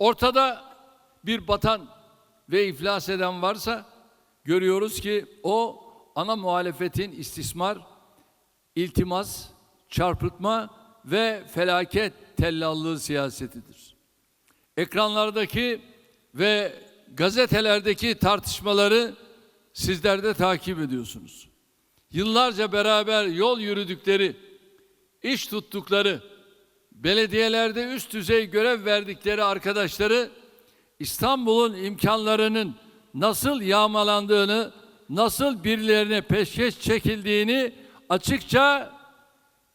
Ortada bir batan ve iflas eden varsa görüyoruz ki o ana muhalefetin istismar, iltimas, çarpıtma ve felaket tellallığı siyasetidir. Ekranlardaki ve gazetelerdeki tartışmaları sizler de takip ediyorsunuz. Yıllarca beraber yol yürüdükleri, iş tuttukları, belediyelerde üst düzey görev verdikleri arkadaşları İstanbul'un imkanlarının nasıl yağmalandığını, nasıl birilerine peşkeş çekildiğini açıkça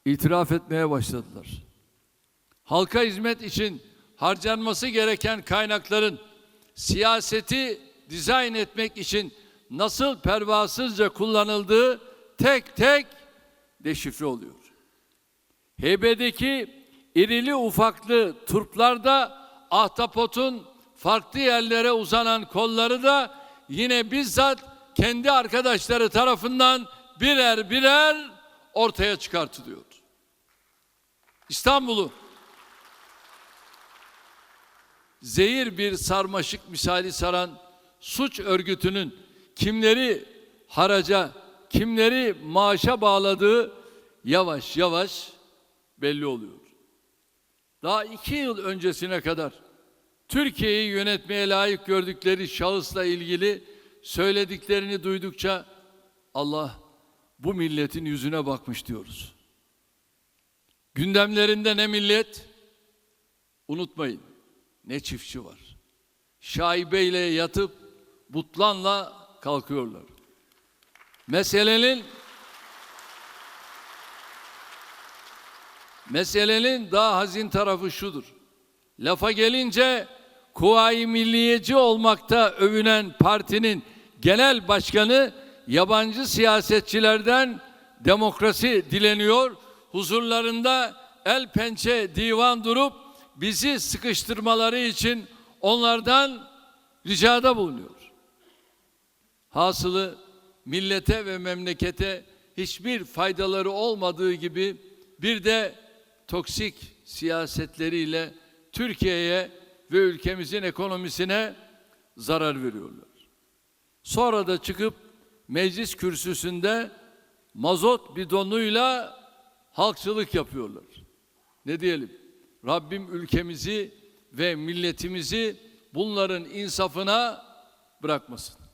itiraf etmeye başladılar. Halka hizmet için harcanması gereken kaynakların siyaseti dizayn etmek için nasıl pervasızca kullanıldığı tek tek deşifre oluyor. Heybedeki irili ufaklı turplarda ahtapotun farklı yerlere uzanan kolları da yine bizzat kendi arkadaşları tarafından birer birer ortaya çıkartılıyor. İstanbul'u zehir bir sarmaşık misali saran suç örgütünün kimleri haraca, kimleri maaşa bağladığı yavaş yavaş belli oluyor. Daha iki yıl öncesine kadar Türkiye'yi yönetmeye layık gördükleri şahısla ilgili söylediklerini duydukça Allah bu milletin yüzüne bakmış diyoruz. Gündemlerinde ne millet? Unutmayın ne çiftçi var. Şaibeyle yatıp butlanla kalkıyorlar. Meselenin meselenin daha hazin tarafı şudur. Lafa gelince Kuvayi Milliyeci olmakta övünen partinin genel başkanı yabancı siyasetçilerden demokrasi dileniyor. Huzurlarında el pençe divan durup bizi sıkıştırmaları için onlardan ricada bulunuyor. Hasılı millete ve memlekete hiçbir faydaları olmadığı gibi bir de toksik siyasetleriyle Türkiye'ye ve ülkemizin ekonomisine zarar veriyorlar. Sonra da çıkıp meclis kürsüsünde mazot bidonuyla halkçılık yapıyorlar. Ne diyelim? Rabbim ülkemizi ve milletimizi bunların insafına bırakmasın.